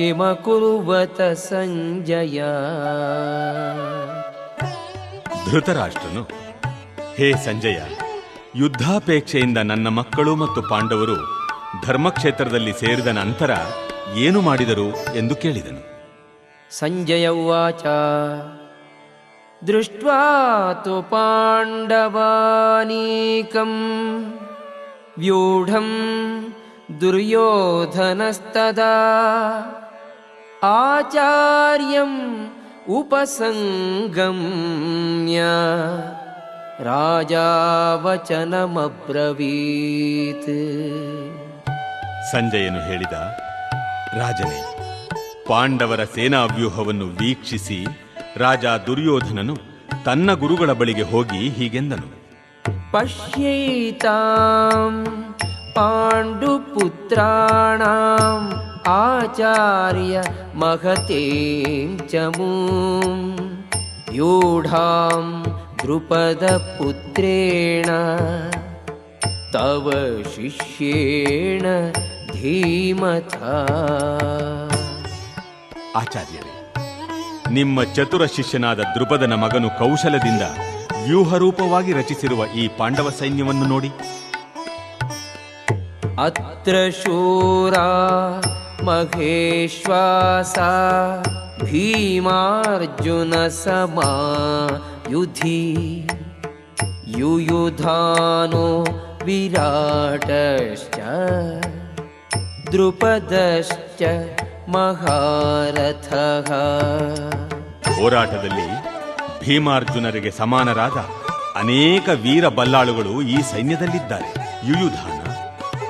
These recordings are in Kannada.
ಕಿಮ ಕುರುವತ ಸಂಜಯ. ಧೃತರಾಷ್ಟ್ರನು ಹೇ ಸಂಜಯ ಯುದ್ಧಾಪೇಕ್ಷೆಯಿಂದ ನನ್ನ ಮಕ್ಕಳು ಮತ್ತು ಪಾಂಡವರು ಧರ್ಮಕ್ಷೇತ್ರದಲ್ಲಿ ಸೇರಿದ ನಂತರ ಏನು ಮಾಡಿದರು ಎಂದು ಕೇಳಿದನು. ಸಂಜಯ ಉಚ ದೃಷ್ಟು ಪಾಂಡವಾನೀಕಂ ವ್ಯೂಢಂ ದುರ್ಯೋಧನಸ್ತದಾ. आचार्यम् उपसङ्गम्य राजा वचनमब्रवीत् ಸಂಜಯನು ಹೇಳಿದ ರಾಜನೇ ಪಾಂಡವರ ಸೇನಾ ವ್ಯೂಹವನ್ನು ವೀಕ್ಷಿಸಿ ರಾಜ ದುರ್ಯೋಧನನು ತನ್ನ ಗುರುಗಳ ಬಳಿಗೆ ಹೋಗಿ ಹೀಗೆಂದನು पश्यैतां पाण्डुपुत्राणाम् आचार्य महतीं च मूं व्यूढां द्रुपदपुत्रेण तव शिष्येण धीमता ಆಚಾರ್ಯರೇ ನಿಮ್ಮ ಚತುರ ಶಿಷ್ಯನಾದ ದೃಪದನ ಮಗನು ಕೌಶಲದಿಂದ ವ್ಯೂಹರೂಪವಾಗಿ ರಚಿಸಿರುವ ಈ ಪಾಂಡವ ಸೈನ್ಯವನ್ನು ನೋಡಿ अत्र शूरा महेश्वासा भीमार्जुनसमा युधि युयुधानो विराटश्च द्रुपदश्च महारथः ಹೋರಾಟದಲ್ಲಿ ಭೀಮಾರ್ಜುನರಿಗೆ ಸಮಾನರಾದ ಅನೇಕ ವೀರ ಬಲ್ಲಾಳುಗಳು ಈ ಸೈನ್ಯದಲ್ಲಿದ್ದಾರೆ ಯುಯುಧಾನ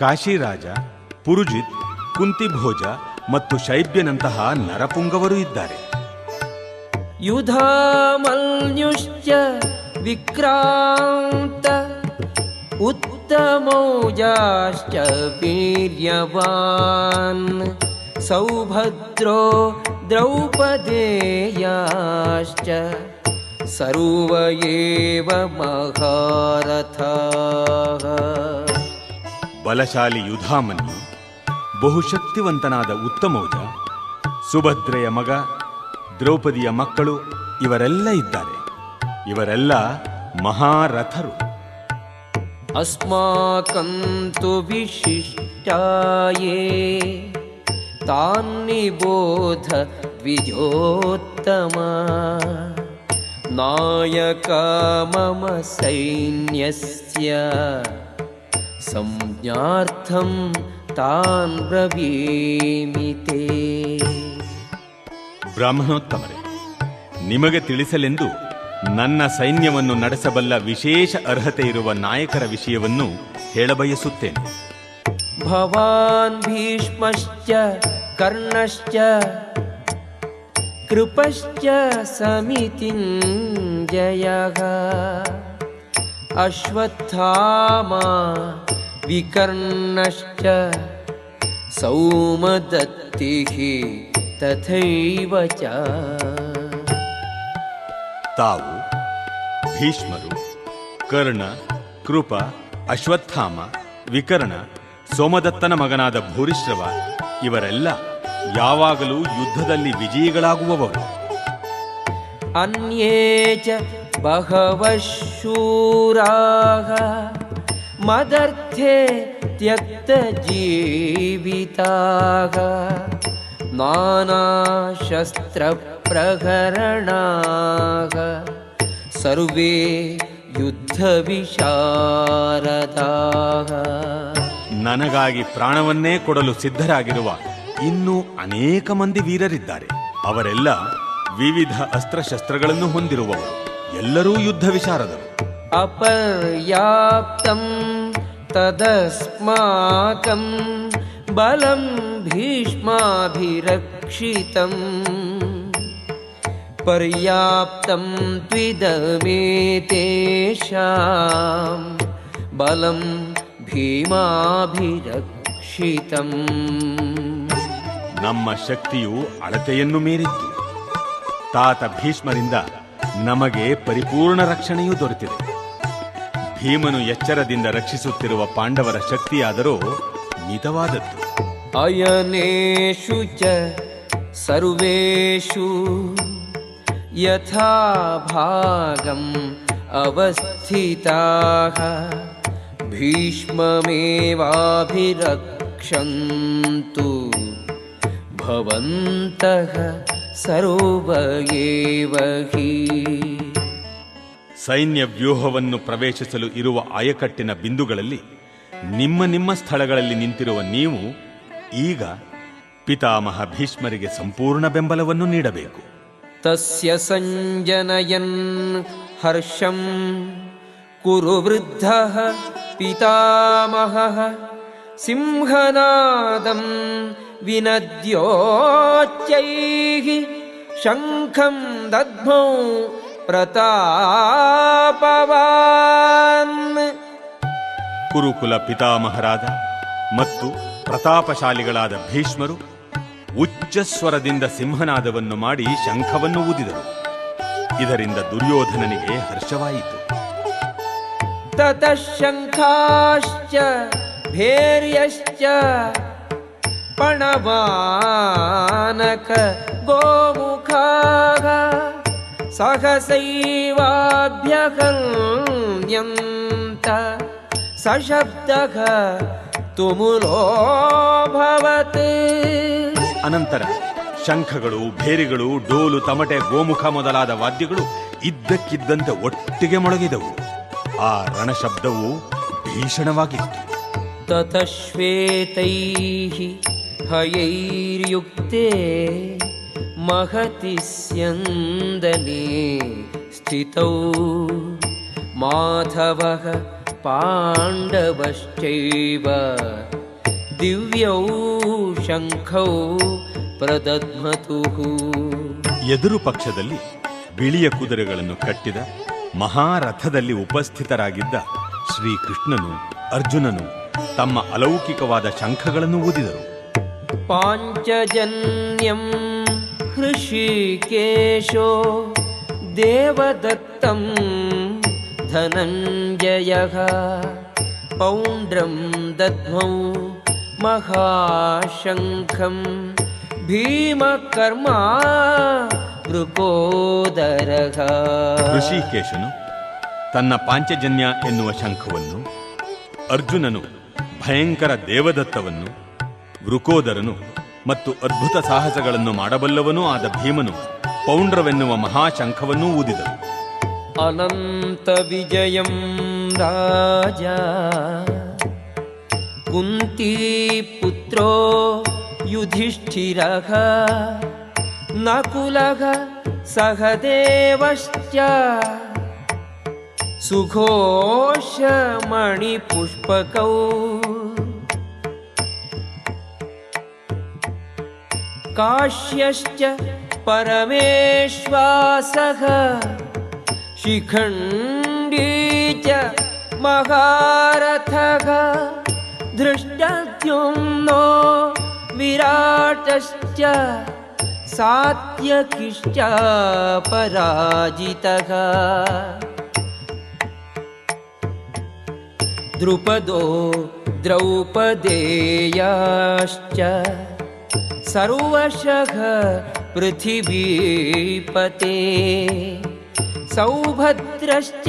ಕಾಶಿರಾಜ ಪುರುಜಿತ್ ಕುಂತಿಭೋಜ ಮತ್ತು ಶೈಬ್ಯನಂತಹ ನರಪುಂಗವರು ಇದ್ದಾರೆ युधामल्युश्च विक्रान्त उत्तमौजाश्च वीर्यवान् सौभद्रो द्रौपदेयाश्च सर्व एव महारथाः ಬಲಶಾಲಿ ಯುಧಾಮನ್ಯು ಬಹುಶಕ್ತಿವಂತನಾದ ಉತ್ತಮೌಜ, ಸುಭದ್ರೆಯ ಮಗ, ದ್ರೌಪದಿಯ ಮಕ್ಕಳು ಇವರೆಲ್ಲ ಇದ್ದಾರೆ. ಇವರೆಲ್ಲ ಮಹಾರಥರು. ಅಸ್ಮಾಕಂತು ವಿಶಿಷ್ಟಾಯೇ ತಾನ್ನಿಬೋಧ ವಿಜೋತ್ತಮ. ನಾಯಕ ಮಮ ಸೈನ್ಯಸ್ಯ. संज्ञार्थं तान् ब्रवीमि ते ಬ್ರಾಹ್ಮಣೋತ್ತಮರೇ ನಿಮಗೆ ತಿಳಿಸಲೆಂದು ನನ್ನ ಸೈನ್ಯವನ್ನು ನಡೆಸಬಲ್ಲ ವಿಶೇಷ ಅರ್ಹತೆ ಇರುವ ನಾಯಕರ ವಿಷಯವನ್ನು ಹೇಳಬಯಸುತ್ತೇನೆ भवान् भीष्मश्च कर्णश्च कृपश्च समितिञ्जयः अश्वत्थामा विकर्णश्च सौमदत्तिः तथैव च ತಾವು ಭೀಷ್ಮರು ಕರ್ಣ ಕೃಪ ಅಶ್ವತ್ಥಾಮ ವಿಕರ್ಣ ಸೋಮದತ್ತನ ಮಗನಾದ ಭೂರಿಶ್ರವ ಇವರೆಲ್ಲ ಯಾವಾಗಲೂ ಯುದ್ಧದಲ್ಲಿ ವಿಜಯಿಗಳಾಗುವವರು अन्ये च बहवः शूराः मदर्थे त्यक्तजीविताः नानाशस्त्रप्रहरणाः सर्वे युद्धविशारदाः ನನಗಾಗಿ ಪ್ರಾಣವನ್ನೇ ಕೊಡಲು ಸಿದ್ಧರಾಗಿರುವ ಇನ್ನೂ ಅನೇಕ ಮಂದಿ ವೀರರಿದ್ದಾರೆ ಅವರೆಲ್ಲ ವಿವಿಧ ಅಸ್ತ್ರಶಸ್ತ್ರಗಳನ್ನು ಹೊಂದಿರುವವರು ಎಲ್ಲರೂ ಯುದ್ಧ ವಿಶಾರದರು ಅಪರ್ಯಾಪ್ತಂ ತದಸ್ಮಾಕಂ ಬಲಂ ಭೀಷ್ಮಾಭಿರಕ್ಷಿತಂ. ಪರ್ಯಾಪ್ತಂ ತ್ವಿದಮೇತೇಷಾಂ ಬಲಂ ಭೀಮಾಭಿರಕ್ಷಿತಂ. ನಮ್ಮ ಶಕ್ತಿಯು ಅಳತೆಯನ್ನು ಮೀರಿತ್ತು. ತಾತ ಭೀಷ್ಮರಿಂದ ನಮಗೆ ಪರಿಪೂರ್ಣ ರಕ್ಷಣೆಯೂ ದೊರೆತಿದೆ. ಭೀಮನು ಎಚ್ಚರದಿಂದ ರಕ್ಷಿಸುತ್ತಿರುವ ಪಾಂಡವರ ಶಕ್ತಿಯಾದರೂ ಮಿತವಾದದ್ದು. ಅಯನೇಶು ಚ ಸರ್ವೇಷು ಯಥಾಭಾಗಂ ಭಾಗಂ ಅವಸ್ಥಿತಾ ಭವಂತಃ ಸರೋವ ಸೈನ್ಯ ವ್ಯೂಹವನ್ನು ಪ್ರವೇಶಿಸಲು ಇರುವ ಆಯಕಟ್ಟಿನ ಬಿಂದುಗಳಲ್ಲಿ ನಿಮ್ಮ ನಿಮ್ಮ ಸ್ಥಳಗಳಲ್ಲಿ ನಿಂತಿರುವ ನೀವು ಈಗ ಪಿತಾಮಹ ಭೀಷ್ಮರಿಗೆ ಸಂಪೂರ್ಣ ಬೆಂಬಲವನ್ನು ನೀಡಬೇಕು. ತಸ್ಯ ಸಂಜನಯನ್ ಹರ್ಷಂ ಕುರು ವೃದ್ಧ ಪಿತಾಮಹ ಸಿಂಹನಾದಂ विनद्योच्चैः शङ्खं दद्मौ प्रतापवान् ಕುರುಕುಲ ಪಿತಾಮಹರಾದ ಮತ್ತು ಪ್ರತಾಪಶಾಲಿಗಳಾದ ಭೀಷ್ಮರು ಉಚ್ಚಸ್ವರದಿಂದ ಸಿಂಹನಾದವನ್ನು ಮಾಡಿ ಶಂಖವನ್ನು ಊದಿದರು ಇದರಿಂದ ದುರ್ಯೋಧನನಿಗೆ ಹರ್ಷವಾಯಿತು ततः शङ्खाश्च भैर्यश्च पणवानक गोमुखाः सहसैवाभ्यहन्यन्त सशब्दः तुमुलोऽभवत् ಅನಂತರ ಶಂಖಗಳು ಭೇರಿಗಳು ಡೋಲು ತಮಟೆ ಗೋಮುಖ ಮೊದಲಾದ ವಾದ್ಯಗಳು ಇದ್ದಕ್ಕಿದ್ದಂತೆ ಒಟ್ಟಿಗೆ ಮೊಳಗಿದವು ಆ ರಣಶಬ್ದವು ಭೀಷಣವಾಗಿತ್ತು ततः श्वेतैः हयैर्युक्ते महति स्यन्दने स्थितौ माधवः पाण्डवश्चैव दिव्यौ शङ्खौ प्रदध्मतुः ಎದುರು ಪಕ್ಷದಲ್ಲಿ ಬಿಳಿಯ ಕುದುರೆಗಳನ್ನು ಕಟ್ಟಿದ ಮಹಾರಥದಲ್ಲಿ ಉಪಸ್ಥಿತರಾಗಿದ್ದ ಶ್ರೀಕೃಷ್ಣನು ಅರ್ಜುನನು ತಮ್ಮ ಅಲೌಕಿಕವಾದ ಶಂಖಗಳನ್ನು ಊದಿದರು पाञ्चजन्यं हृषिकेशो देवदत्तं धनञ्जयः पौण्ड्रं दद्मौ महाशङ्खं भीमकर्मा मृकोदरः ಋಷಿಕೇಶನು ತನ್ನ ಪಾಂಚಜನ್ಯ ಎನ್ನುವ ಶಂಖವನ್ನು ಅರ್ಜುನನು ಭಯಂಕರ ದೇವದತ್ತವನ್ನು ವೃಕೋದರನು ಮತ್ತು ಅದ್ಭುತ ಸಾಹಸಗಳನ್ನು ಮಾಡಬಲ್ಲವನೂ ಆದ ಭೀಮನು ಪೌಂಡ್ರವೆನ್ನುವ ಮಹಾಶಂಖವನ್ನು ಊದಿದನು. ಅನಂತ ವಿಜಯಂ ರಾಜ, ಕುಂತಿ ಪುತ್ರೋ ಯುಧಿಷ್ಠಿರ, ನಕುಲ ಸಹದೇವಶ್ಚ, ಸುಘೋಷ ಮಣಿಪುಷ್ಪಕೌ काश्यश्च परमेश्वासः। शिखण्डी च महारथः। धृष्टद्युम्नो विराटश्च सात्यकिश्चापराजितः। द्रुपदो द्रौपदेयाश्च सर्वशः पृथिवीपते सौभद्रश्च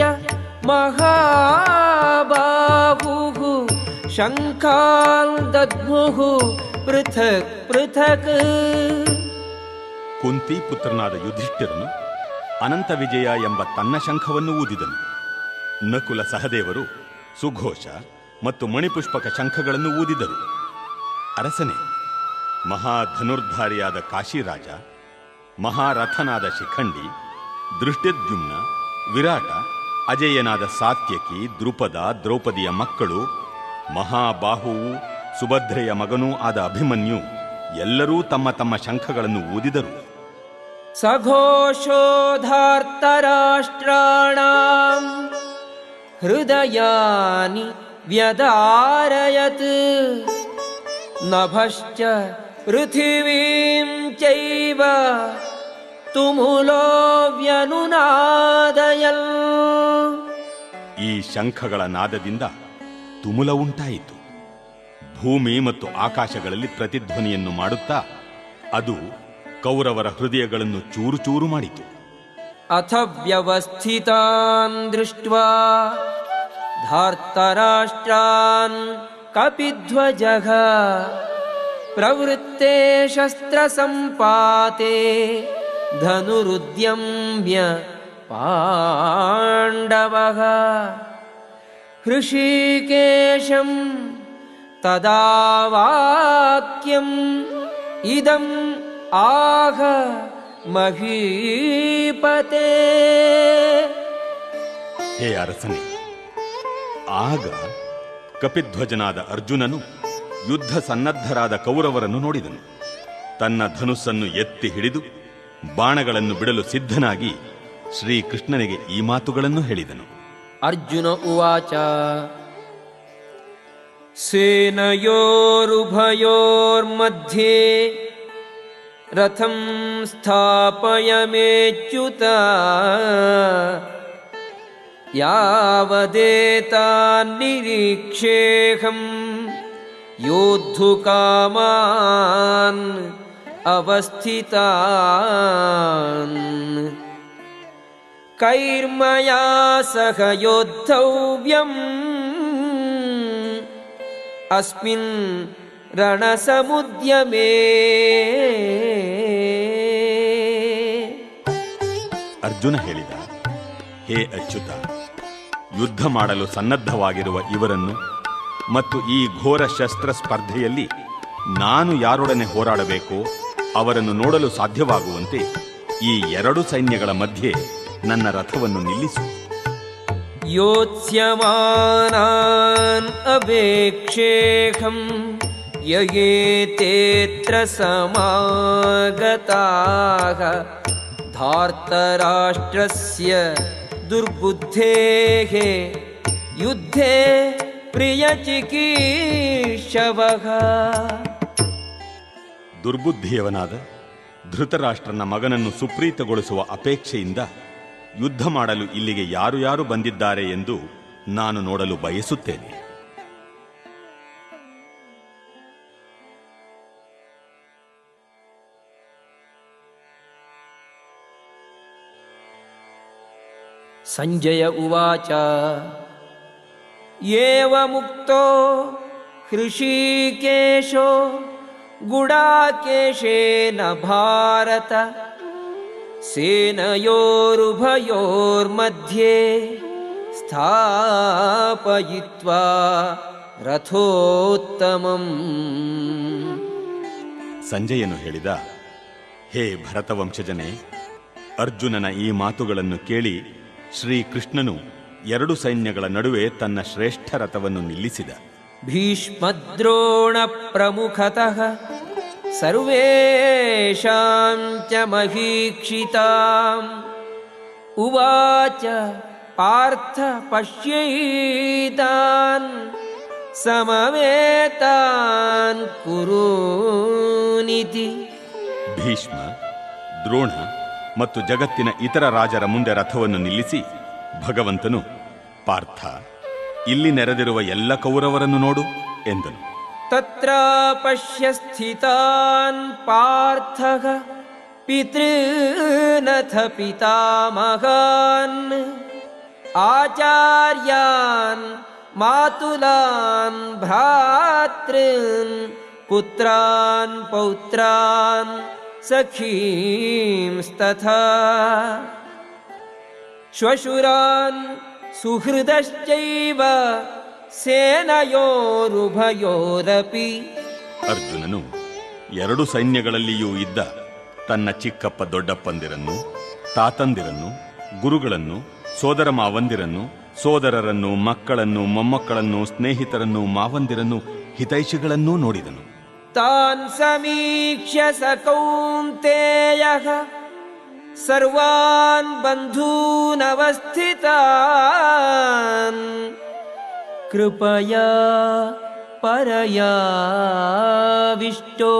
महाबाहुः शङ्खान् दद्मुः पृथक् पृथक् ಕುಂತಿ ಪುತ್ರನಾದ ಯುಧಿಷ್ಠಿರನು ಅನಂತ ವಿಜಯ ಎಂಬ ತನ್ನ ಶಂಖವನ್ನು ಊದಿದನು ನಕುಲ ಸಹದೇವರು ಸುಘೋಷ ಮತ್ತು ಮಣಿಪುಷ್ಪಕ ಶಂಖಗಳನ್ನು ಊದಿದರು ಅರಸನೇ ಮಹಾಧನುರ್ಧಾರಿಯಾದ ಕಾಶಿರಾಜ, ಮಹಾರಥನಾದ ಶಿಖಂಡಿ, ದೃಷ್ಟಿದ್ಯುಮ್ನ, ವಿರಾಟ, ಅಜಯನಾದ ಸಾತ್ಯಕಿ, ದ್ರುಪದ, ದ್ರೌಪದಿಯ ಮಕ್ಕಳು, ಮಹಾಬಾಹುವು, ಸುಭದ್ರೆಯ ಮಗನೂ ಆದ ಅಭಿಮನ್ಯು ಎಲ್ಲರೂ ತಮ್ಮ ತಮ್ಮ ಶಂಖಗಳನ್ನು ಊದಿದರು. ಸಘೋಷೋಧಾರ್ಥರಾಷ್ಟ್ರಾಣ ಹೃದಯಾನಿ ವ್ಯದಾರಯತ್ ನಭಶ್ಚ पृथिवीं चैव तुमुलो व्यनुनादयन् ಈ ಶಂಖಗಳ ನಾದದಿಂದ ತುಮುಲ ಉಂಟಾಯಿತು ಭೂಮಿ ಮತ್ತು ಆಕಾಶಗಳಲ್ಲಿ ಪ್ರತಿಧ್ವನಿಯನ್ನು ಮಾಡುತ್ತಾ ಅದು ಕೌರವರ ಹೃದಯಗಳನ್ನು ಚೂರು ಚೂರು ಮಾಡಿತು अथ व्यवस्थितान् दृष्ट्वा धार्तराष्ट्रान् कपिध्वजः प्रवृत्ते शस्त्रसम्पाते धनुरुद्यम्य पाण्डवः हृषीकेशं तदा वाक्यम् इदम् आह महीपते ಹೇ ಅರಸನೇ ಆಗ ಕಪಿಧ್ವಜನಾದ ಅರ್ಜುನನು ಯುದ್ಧ ಸನ್ನದ್ಧರಾದ ಕೌರವರನ್ನು ನೋಡಿದನು. ತನ್ನ ಧನುಸ್ಸನ್ನು ಎತ್ತಿ ಹಿಡಿದು ಬಾಣಗಳನ್ನು ಬಿಡಲು ಸಿದ್ಧನಾಗಿ ಶ್ರೀಕೃಷ್ಣನಿಗೆ ಈ ಮಾತುಗಳನ್ನು ಹೇಳಿದನು. ಅರ್ಜುನ ಉವಾಚ, ಸೇನಯೋರುಭಯೋರ್ಮಧ್ಯೆ ರಥಂ ಸ್ಥಾಪಯ ಮೇಚ್ಯುತ ಯಾವದೇತಾನ್ ನಿರೀಕ್ಷೇಹಂ योद्धुकामान् अवस्थितान् कैर्मया सह योद्धव्यम् अस्मिन् रणसमुद्यमे ಅರ್ಜುನ ಹೇಳಿದ ಹೇ ಅಚ್ಯುತ ಯುದ್ಧ ಮಾಡಲು ಸನ್ನದ್ಧವಾಗಿರುವ ಇವರನ್ನು ಮತ್ತು ಈ ಘೋರ ಶಸ್ತ್ರ ಸ್ಪರ್ಧೆಯಲ್ಲಿ ನಾನು ಯಾರೊಡನೆ ಹೋರಾಡಬೇಕು, ಅವರನ್ನು ನೋಡಲು ಸಾಧ್ಯವಾಗುವಂತೆ ಈ ಎರಡು ಸೈನ್ಯಗಳ ಮಧ್ಯೆ ನನ್ನ ರಥವನ್ನು ನಿಲ್ಲಿಸು. ಯೋತ್ಸ್ಯಮಾನಾನ್ ಅಪೇಕ್ಷೇಖಂ ಯಯೇತೇತ್ರ ಧಾರ್ತರಾಷ್ಟ್ರಸ್ಯ ದುರ್ಬುದ್ಧೇ ಯುದ್ಧೇ ಪ್ರಿಯಚಿಕೀಶವಃ ದುರ್ಬುದ್ಧಿಯವನಾದ ಧೃತರಾಷ್ಟ್ರನ ಮಗನನ್ನು ಸುಪ್ರೀತಗೊಳಿಸುವ ಅಪೇಕ್ಷೆಯಿಂದ ಯುದ್ಧ ಮಾಡಲು ಇಲ್ಲಿಗೆ ಯಾರು ಯಾರು ಬಂದಿದ್ದಾರೆ ಎಂದು ನಾನು ನೋಡಲು ಬಯಸುತ್ತೇನೆ. ಸಂಜಯ ಉವಾಚ. ಏವ ಮುಕ್ತೋ ಹೃಷಿಕೇಶೋ ಗುಡಾಕೇಶೇನ ಭಾರತ, ಸೇನಯೋರುಭಯೋರ್ಮಧ್ಯೆ ಸ್ಥಾಪಯಿತ್ವ ರಥೋತ್ತಮಂ. ಸಂಜಯನು ಹೇಳಿದ, ಹೇ ಭರತವಂಶಜನೇ, ಅರ್ಜುನನ ಈ ಮಾತುಗಳನ್ನು ಕೇಳಿ ಶ್ರೀಕೃಷ್ಣನು ಎರಡು ಸೈನ್ಯಗಳ ನಡುವೆ ತನ್ನ ಶ್ರೇಷ್ಠ ರಥವನ್ನು ನಿಲ್ಲಿಸಿದ. ಭೀಷ್ಮದ್ರೋಣ ಪ್ರಮುಖತಃ ಸರ್ವೇಷಾಂಚ ಮಹೀಕ್ಷಿತಾಂ. ಉವಾಚ ಪಾರ್ಥ ಪಶ್ಯೈತಾನ್ ಸಮವೇತಾನ್ ಕುರೂನಿತಿ. ಭೀಷ್ಮ ದ್ರೋಣ ಮತ್ತು ಜಗತ್ತಿನ ಇತರ ರಾಜರ ಮುಂದೆ ರಥವನ್ನು ನಿಲ್ಲಿಸಿ ಭಗವಂತನು, ಪಾರ್ಥ, ಇಲ್ಲಿ ನೆರೆದಿರುವ ಎಲ್ಲ ಕೌರವರನ್ನು ನೋಡು, ಎಂದನು. ತತ್ರ ಪಶ್ಯ ಸ್ಥಿತಾನ್ ಪಾರ್ಥ, ಪಿತೃನಥ ಪಿತಾಮಹಾನ್. ಆಚಾರ್ಯಾನ್ ಮಾತುಲಾನ್ ಭ್ರಾತೃನ್, ಪುತ್ರಾನ್ ಪೌತ್ರಾನ್, ಸಖೀಂಸ್ತಥಾ. ಶ್ವಶುರಾನ್ ಸುಹೃದಶ್ಚೈವ ಸೇನಯೋರುಭಯೋರಪಿ ಅರ್ಜುನನು ಎರಡು ಸೈನ್ಯಗಳಲ್ಲಿಯೂ ಇದ್ದ ತನ್ನ ಚಿಕ್ಕಪ್ಪ ದೊಡ್ಡಪ್ಪಂದಿರನ್ನು ತಾತಂದಿರನ್ನು ಗುರುಗಳನ್ನು ಸೋದರ ಮಾವಂದಿರನ್ನು ಸೋದರರನ್ನು ಮಕ್ಕಳನ್ನು ಮೊಮ್ಮಕ್ಕಳನ್ನು ಸ್ನೇಹಿತರನ್ನು ಮಾವಂದಿರನ್ನು ಹಿತೈಷಿಗಳನ್ನೂ ನೋಡಿದನು. ತಾನ್ ಸಮೀಕ್ಷ ಸ ಕೌಂತೆಯ ಸರ್ವಾನ್ ಬಂಧೂನವಸ್ಥಿತಾನ್. ಕೃಪಯಾ ಪರಯಾವಿಷ್ಟೋ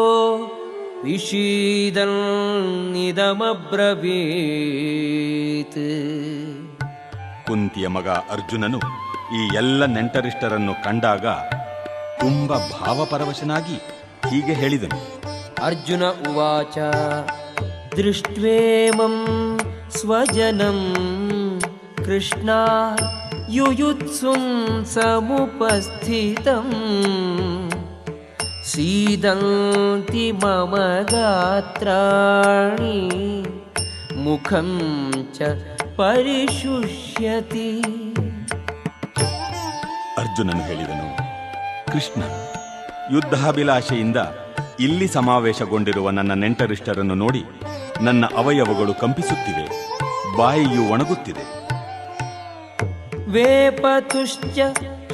ವಿಷೀದನ್ನಿದಮಬ್ರವೀತ್ ಕುಂತಿಯ ಮಗ ಅರ್ಜುನನು ಈ ಎಲ್ಲ ನೆಂಟರಿಷ್ಟರನ್ನು ಕಂಡಾಗ ತುಂಬ ಭಾವಪರವಶನಾಗಿ ಹೀಗೆ ಹೇಳಿದನು. ಅರ್ಜುನ ಉವಾಚ ದೃಷ್ಟ್ವೇಮಂ ಸ್ವಜನಂ ಕೃಷ್ಣ ಯುಯುತ್ಸುಂ ಸಮುಪಸ್ಥಿತಂ ಸೀದಂತಿ ಮಮ ಗಾತ್ರಾಣಿ ಮುಖಂ ಚ ಪರಿಶುಷ್ಯತಿ ಅರ್ಜುನನು ಹೇಳಿದನು ಕೃಷ್ಣ ಯುದ್ಧಾಭಿಲಾಷೆಯಿಂದ ಇಲ್ಲಿ ಸಮಾವೇಶಗೊಂಡಿರುವ ನನ್ನ ನೆಂಟರಿಷ್ಟರನ್ನು ನೋಡಿ ನನ್ನ ಅವಯವಗಳು ಕಂಪಿಸುತ್ತಿವೆ ಬಾಯಿಯು ಒಣಗುತ್ತಿದೆ वेपतुश्च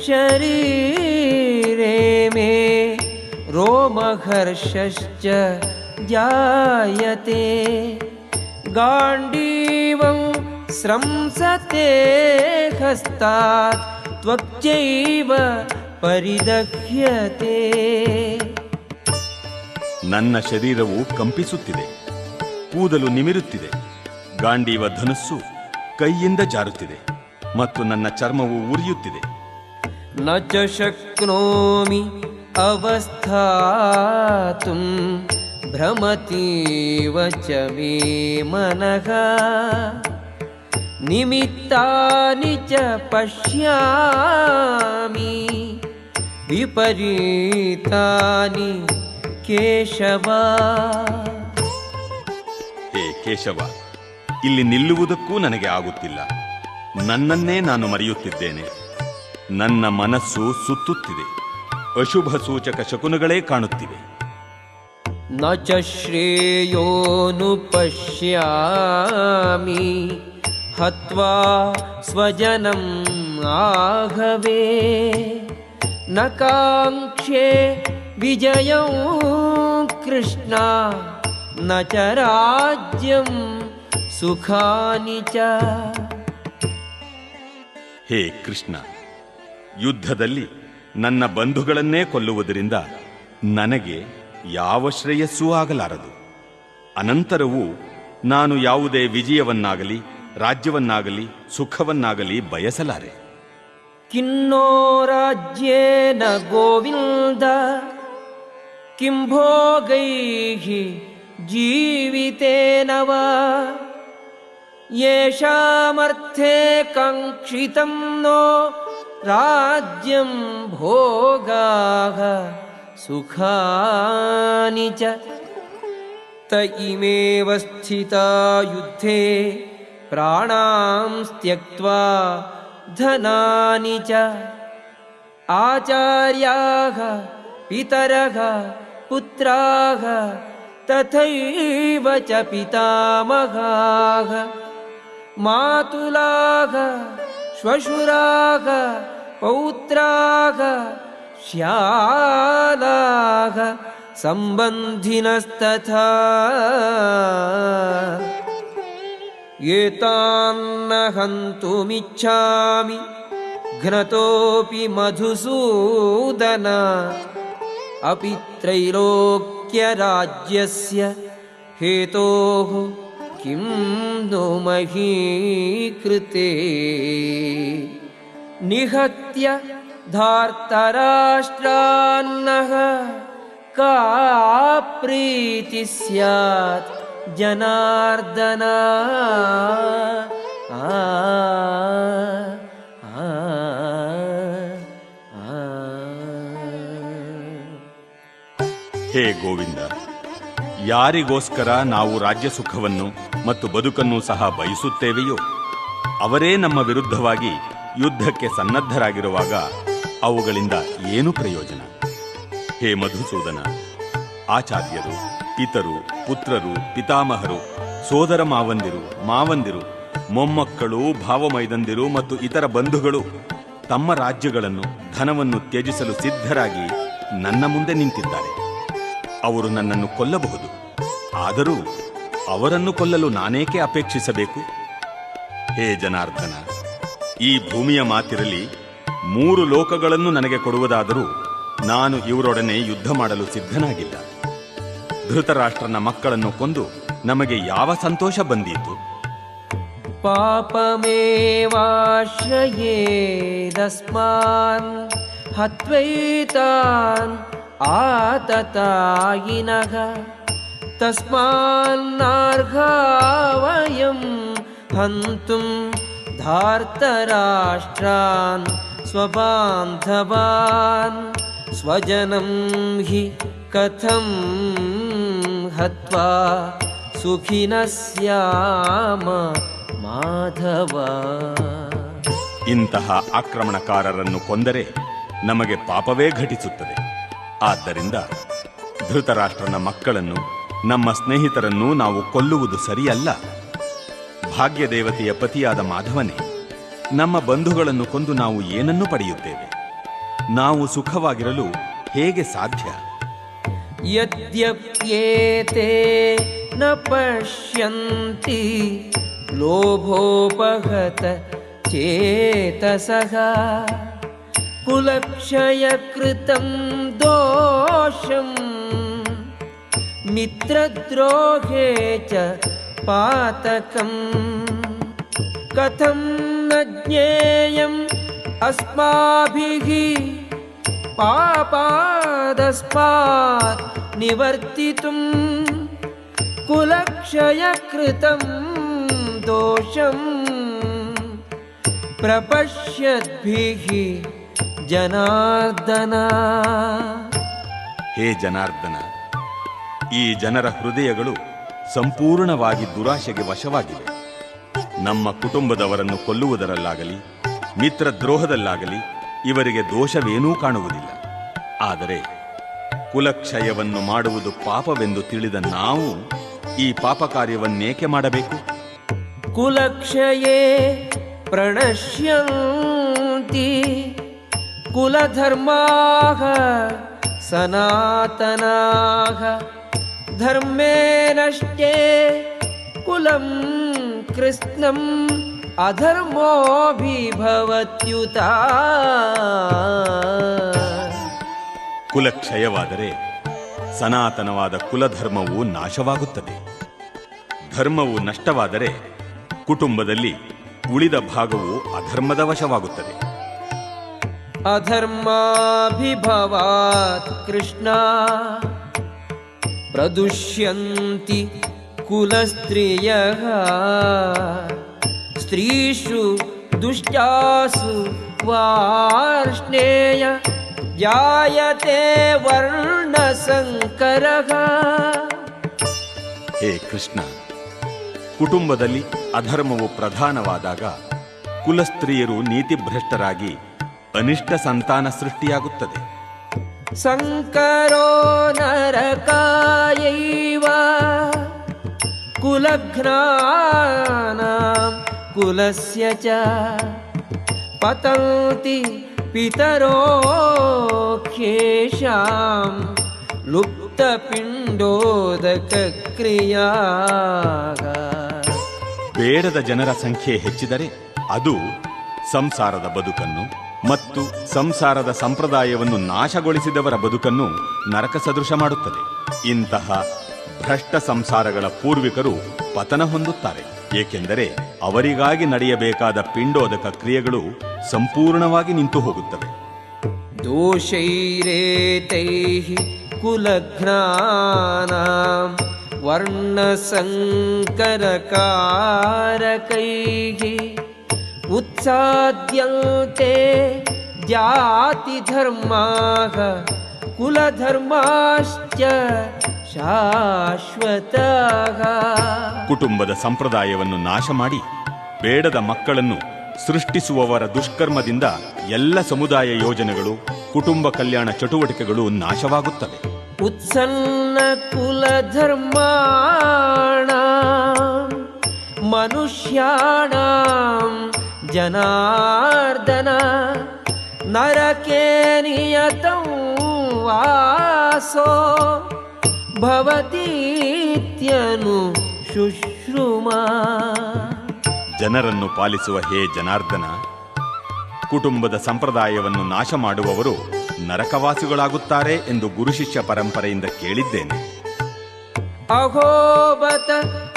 शरीरे मे रोमहर्षश्च जायते गाण्डीवं स्रंसते हस्तात् त्वक्चैव परिदह्यते ನನ್ನ ಶರೀರವು ಕಂಪಿಸುತ್ತಿದೆ. ಕೂದಲು ನಿಮಿರುತ್ತಿದೆ. ಗಾಂಡೀವ ಧನಸ್ಸು ಕೈಯಿಂದ ಜಾರುತ್ತಿದೆ ಮತ್ತು ನನ್ನ ಚರ್ಮವು ಉರಿಯುತ್ತಿದೆ. ನ ಚ ಶಕ್ನೋಮಿ ಅವಸ್ಥಾತು ಭ್ರಮತೀವ ಚ ಮೇ ಮನಃ. ನಿಮಿತ್ತಾನಿ ಚ ಪಶ್ಯಾಮಿ ವಿಪರೀತಾನಿ केशव ಹೇ ಕೇಶವ ಇಲ್ಲಿ ನಿಲ್ಲುವುದಕ್ಕೂ ನನಗೆ ಆಗುತ್ತಿಲ್ಲ ನನ್ನನ್ನೇ ನಾನು ಮರೆಯುತ್ತಿದ್ದೇನೆ ನನ್ನ ಮನಸ್ಸು ಸುತ್ತುತ್ತಿದೆ ಅಶುಭ ಸೂಚಕ ಶಕುನಗಳೇ ಕಾಣುತ್ತಿವೆ न च श्रेयोऽनुपश्यामि हत्वा स्वजनम् आहवे न काङ्क्षे विजयं कृष्णा न च राज्यं सुखानि च ಹೇ ಕೃಷ್ಣ ಯುದ್ಧದಲ್ಲಿ ನನ್ನ ಬಂಧುಗಳನ್ನೇ ಕೊಲ್ಲುವುದರಿಂದ ನನಗೆ ಯಾವ ಶ್ರೇಯಸ್ಸೂ ಆಗಲಾರದು ಅನಂತರವೂ ನಾನು ಯಾವುದೇ ವಿಜಯವನ್ನಾಗಲಿ ರಾಜ್ಯವನ್ನಾಗಲಿ ಸುಖವನ್ನಾಗಲಿ ಬಯಸಲಾರೆ किन्नो राज्येन गोविन्द किं भोगैः जीवितेन वा? येषामर्थे काङ्क्षितं नो राज्यं भोगाः सुखानि च। त इमेव स्थिता युद्धे प्राणां त्यक्त्वा धनानि च। आचार्याः पितरः पुत्राः तथैव च पितामहाः। मातुलाः श्वशुराः पौत्राः श्यालाः सम्बन्धिनस्तथा। एतान्न हन्तुमिच्छामि घ्नतोऽपि मधुसूदन अपि त्रैलोक्यराज्यस्य हेतोः किं नो मही कृते निहत्य धार्तराष्ट्रान्नः का प्रीति स्यात् जनार्दना? आ, ಹೇ ಗೋವಿಂದ, ಯಾರಿಗೋಸ್ಕರ ನಾವು ರಾಜ್ಯ ಸುಖವನ್ನು ಮತ್ತು ಬದುಕನ್ನು ಸಹ ಬಯಸುತ್ತೇವೆಯೋ? ಅವರೇ ನಮ್ಮ ವಿರುದ್ಧವಾಗಿ ಯುದ್ಧಕ್ಕೆ ಸನ್ನದ್ಧರಾಗಿರುವಾಗ ಅವುಗಳಿಂದ ಏನು ಪ್ರಯೋಜನ? ಹೇ ಮಧುಸೂದನ, ಆಚಾರ್ಯರು, ಪಿತರು, ಪುತ್ರರು, ಪಿತಾಮಹರು, ಸೋದರ ಮಾವಂದಿರು ಮಾವಂದಿರು, ಮೊಮ್ಮಕ್ಕಳು, ಭಾವಮೈದಂದಿರು ಮತ್ತು ಇತರ ಬಂಧುಗಳು, ತಮ್ಮ ರಾಜ್ಯಗಳನ್ನು ಧನವನ್ನು ತ್ಯಜಿಸಲು ಸಿದ್ಧರಾಗಿ ನನ್ನ ಮುಂದೆ ನಿಂತಿದ್ದಾರೆ. ಅವರು ನನ್ನನ್ನು ಕೊಲ್ಲಬಹುದು. ಆದರೂ ಅವರನ್ನು ಕೊಲ್ಲಲು ನಾನೇಕೆ ಅಪೇಕ್ಷಿಸಬೇಕು? ಹೇ ಜನಾರ್ದನ, ಈ ಭೂಮಿಯ ಮಾತಿರಲಿ ಮೂರು ಲೋಕಗಳನ್ನು ನನಗೆ ಕೊಡುವುದಾದರೂ ನಾನು ಇವರೊಡನೆ ಯುದ್ಧ ಮಾಡಲು ಸಿದ್ಧನಾಗಿಲ್ಲ. ಧೃತರಾಷ್ಟ್ರನ ಮಕ್ಕಳನ್ನು ಕೊಂದು ನಮಗೆ ಯಾವ ಸಂತೋಷ ಬಂದೀತು? ಪಾಪಮೇವಾಶ್ರಯೇದಸ್ಮಾನ್ ಹತ್ವೈತಾನ್ आततायिनः तस्मान्नार्हा वयं हन्तुं धार्तराष्ट्रान् स्वबान्धवान् स्वजनं हि कथं हत्वा सुखिनः स्याम ಮಾಧವ ಇಂತಹ ಆಕ್ರಮಣಕಾರರನ್ನು ಕೊಂದರೆ ನಮಗೆ ಪಾಪವೇ ಘಟಿಸುತ್ತದೆ ಆದ್ದರಿಂದ ಧೃತರಾಷ್ಟ್ರನ ಮಕ್ಕಳನ್ನು, ನಮ್ಮ ಸ್ನೇಹಿತರನ್ನು ನಾವು ಕೊಲ್ಲುವುದು ಸರಿಯಲ್ಲ. ಭಾಗ್ಯದೇವತೆಯ ಪತಿಯಾದ ಮಾಧವನೇ, ನಮ್ಮ ಬಂಧುಗಳನ್ನು ಕೊಂದು ನಾವು ಏನನ್ನು ಪಡೆಯುತ್ತೇವೆ? ನಾವು ಸುಖವಾಗಿರಲು ಹೇಗೆ ಸಾಧ್ಯ? ನ ಪಶ್ಯಂತಿ ಲೋಭೋಪಹತ ಚೇತಸಃ. कुलक्षयकृतं दोषम् मित्रद्रोहे च पातकम्। कथं न ज्ञेयम् अस्माभिः पापादस्मात् निवर्तितुं कुलक्षयकृतं दोषम् प्रपश्यद्भिः ಜನಾರ್ದನ. ಹೇ ಜನಾರ್ದನ ಈ ಜನರ ಹೃದಯಗಳು ಸಂಪೂರ್ಣವಾಗಿ ದುರಾಶೆಗೆ ವಶವಾಗಿವೆ. ನಮ್ಮ ಕುಟುಂಬದವರನ್ನು ಕೊಲ್ಲುವುದರಲ್ಲಾಗಲಿ ಮಿತ್ರ ದ್ರೋಹದಲ್ಲಾಗಲಿ ಇವರಿಗೆ ದೋಷವೇನೂ ಕಾಣುವುದಿಲ್ಲ. ಆದರೆ ಕುಲಕ್ಷಯವನ್ನು ಮಾಡುವುದು ಪಾಪವೆಂದು ತಿಳಿದ ನಾವು ಈ ಪಾಪ ಕಾರ್ಯವನ್ನೇಕೆ ಮಾಡಬೇಕು? ಕುಲಕ್ಷಯೇ ಪ್ರಣಶ್ಯಂತಿ. कुलधर्माः सनातनाः धर्मे नष्टे कुलं कृत्स्नम् अधर्मोऽभिभवत्युता ಕುಲಕ್ಷಯವಾದರೆ ಸನಾತನವಾದ ಕುಲಧರ್ಮವು ನಾಶವಾಗುತ್ತದೆ ಧರ್ಮವು ನಷ್ಟವಾದರೆ ಕುಟುಂಬದಲ್ಲಿ ಉಳಿದ ಭಾಗವು ಅಧರ್ಮದ ವಶವಾಗುತ್ತದೆ अधर्माभिभवात् कृष्णा प्रदुष्यन्ति कुलस्त्रियः स्त्रीषु दुष्टासु वार्ष्णेय जायते वर्णसङ्करः ಹೇ ಕೃಷ್ಣ ಕುಟುಂಬದಲ್ಲಿ ಅಧರ್ಮವು ಪ್ರಧಾನವಾದಾಗ ಕುಲಸ್ತ್ರೀಯರು ನೀತಿಭ್ರಷ್ಟರಾಗಿ ಅನಿಷ್ಟ ಸಂತಾನ ಸೃಷ್ಟಿಯಾಗುತ್ತದೆ. ಸಂಕರೋ ನರಕಾಯೈವ ಕುಲಘ್ನ ಕುಲಸ್ಯ ಚ ಪತಂತಿ ಪಿತರೋಖ್ಯೇಷಾಂ ಲುಪ್ತಪಿಂಡೋದಕ ಕ್ರಿಯಾಗ. ಬೇಡದ ಜನರ ಸಂಖ್ಯೆ ಹೆಚ್ಚಿದರೆ ಅದು ಸಂಸಾರದ ಬದುಕನ್ನು ಮತ್ತು ಸಂಸಾರದ ಸಂಪ್ರದಾಯವನ್ನು ನಾಶಗೊಳಿಸಿದವರ ಬದುಕನ್ನು ನರಕ ಸದೃಶ ಮಾಡುತ್ತದೆ. ಇಂತಹ ಭ್ರಷ್ಟ ಸಂಸಾರಗಳ ಪೂರ್ವಿಕರು ಪತನ ಹೊಂದುತ್ತಾರೆ. ಏಕೆಂದರೆ ಅವರಿಗಾಗಿ ನಡೆಯಬೇಕಾದ ಪಿಂಡೋದಕ ಕ್ರಿಯೆಗಳು ಸಂಪೂರ್ಣವಾಗಿ ನಿಂತು ಹೋಗುತ್ತವೆ. ವರ್ಣ ಸಂಕರ ಕಾರಕೈಗೆ उत्साद्यन्ते जातिधर्माः कुलधर्माश्च शाश्वताः ಕುಟುಂಬದ ಸಂಪ್ರದಾಯವನ್ನು ನಾಶ ಮಾಡಿ ಬೇಡದ ಮಕ್ಕಳನ್ನು ಸೃಷ್ಟಿಸುವವರ ದುಷ್ಕರ್ಮದಿಂದ ಎಲ್ಲ ಸಮುದಾಯ ಯೋಜನೆಗಳು ಕುಟುಂಬ ಕಲ್ಯಾಣ ಚಟುವಟಿಕೆಗಳು ನಾಶವಾಗುತ್ತವೆ उत्सन्नकुलधर्माणां मनुष्याणां ಜನಾರ್ದನ ನರಕೆ ಭವತೀತ್ಯನು ಶುಶ್ರುಮ. ಜನರನ್ನು ಪಾಲಿಸುವ ಹೇ ಜನಾರ್ದನ ಕುಟುಂಬದ ಸಂಪ್ರದಾಯವನ್ನು ನಾಶ ಮಾಡುವವರು ನರಕವಾಸಿಗಳಾಗುತ್ತಾರೆ ಎಂದು ಗುರುಶಿಷ್ಯ ಪರಂಪರೆಯಿಂದ ಕೇಳಿದ್ದೇನೆ. ಅಹೋಬತ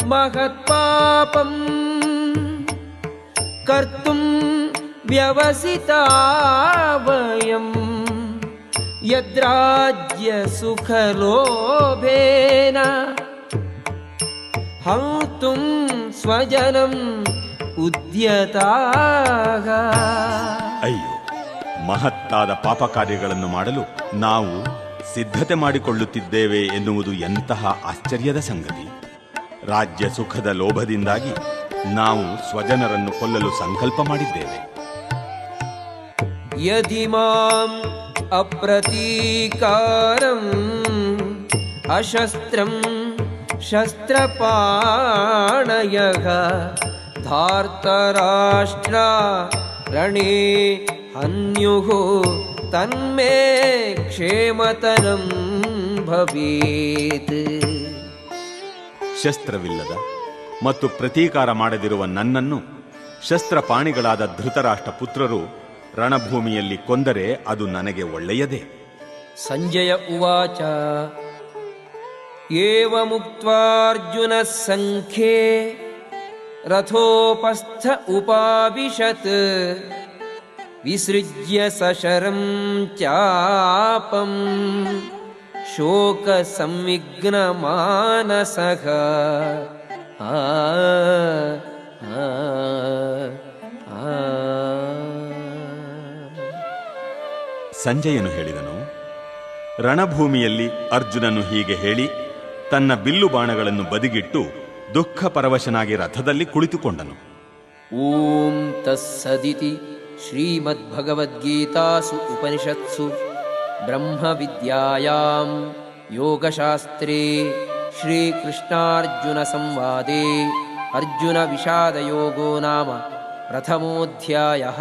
ಮಹತ್ಪಾಪಂ कर्तुं व्यवसिता वयम् यद्राज्यसुखलोभेन हन्तुं स्वजनम् उद्यताः ಅಯ್ಯೋ ಮಹತ್ತಾದ ಪಾಪ ಕಾರ್ಯಗಳನ್ನು ಮಾಡಲು ನಾವು ಸಿದ್ಧತೆ ಮಾಡಿಕೊಳ್ಳುತ್ತಿದ್ದೇವೆ ಎನ್ನುವುದು ಎಂತಹ ಆಶ್ಚರ್ಯದ ಸಂಗತಿ ರಾಜ್ಯ ಸುಖದ ಲೋಭದಿಂದಾಗಿ ನಾವು ಸ್ವಜನರನ್ನು ಕೊಲ್ಲಲು ಸಂಕಲ್ಪ ಮಾಡಿದ್ದೇವೆ. ಯದಿ ಮಾಂ ಅಪ್ರತೀಕಾರಂ ಅಶಸ್ತ್ರಂ ಶಸ್ತ್ರಪಾಣಯಃ ಧಾರ್ತರಾಷ್ಟ್ರ ರಣೇ ಅನ್ಯುಃ ತನ್ಮೇ ಕ್ಷೇಮತನಂ ಭವೇತ್. ಶಸ್ತ್ರವಿಲ್ಲದ ಮತ್ತು ಪ್ರತೀಕಾರ ಮಾಡದಿರುವ ನನ್ನನ್ನು ಶಸ್ತ್ರಪಾಣಿಗಳಾದ ಧೃತರಾಷ್ಟ್ರ ಪುತ್ರರು ರಣಭೂಮಿಯಲ್ಲಿ ಕೊಂದರೆ ಅದು ನನಗೆ ಒಳ್ಳೆಯದೇ. ಸಂಜಯ ಉವಾಚ. ಏವ ಸಂಖ್ಯೆ ರಥೋಪಸ್ಥ ಉಪಾವಿಶತ್. ವಿಸೃಜ್ಯ ಸಶರಂ ಚಾಪಂ. ಶೋಕ ಸಂವಿಘ್ನ ಮಾನಸಃ. ಆ ಸಂಜಯನು ಹೇಳಿದನು ರಣಭೂಮಿಯಲ್ಲಿ ಅರ್ಜುನನು ಹೀಗೆ ಹೇಳಿ ತನ್ನ ಬಿಲ್ಲು ಬಾಣಗಳನ್ನು ಬದಿಗಿಟ್ಟು ದುಃಖ ಪರವಶನಾಗಿ ರಥದಲ್ಲಿ ಕುಳಿತುಕೊಂಡನು ಓಂ ತತ್ಸದಿತಿ ಶ್ರೀಮದ್ಭಗವದ್ಗೀತಾಸು ಉಪನಿಷತ್ಸು ಬ್ರಹ್ಮವಿದ್ಯಾಯಾಂ ಯೋಗಶಾಸ್ತ್ರೇ श्रीकृष्णार्जुनसंवादे अर्जुनविषादयोगो नाम प्रथमोऽध्यायः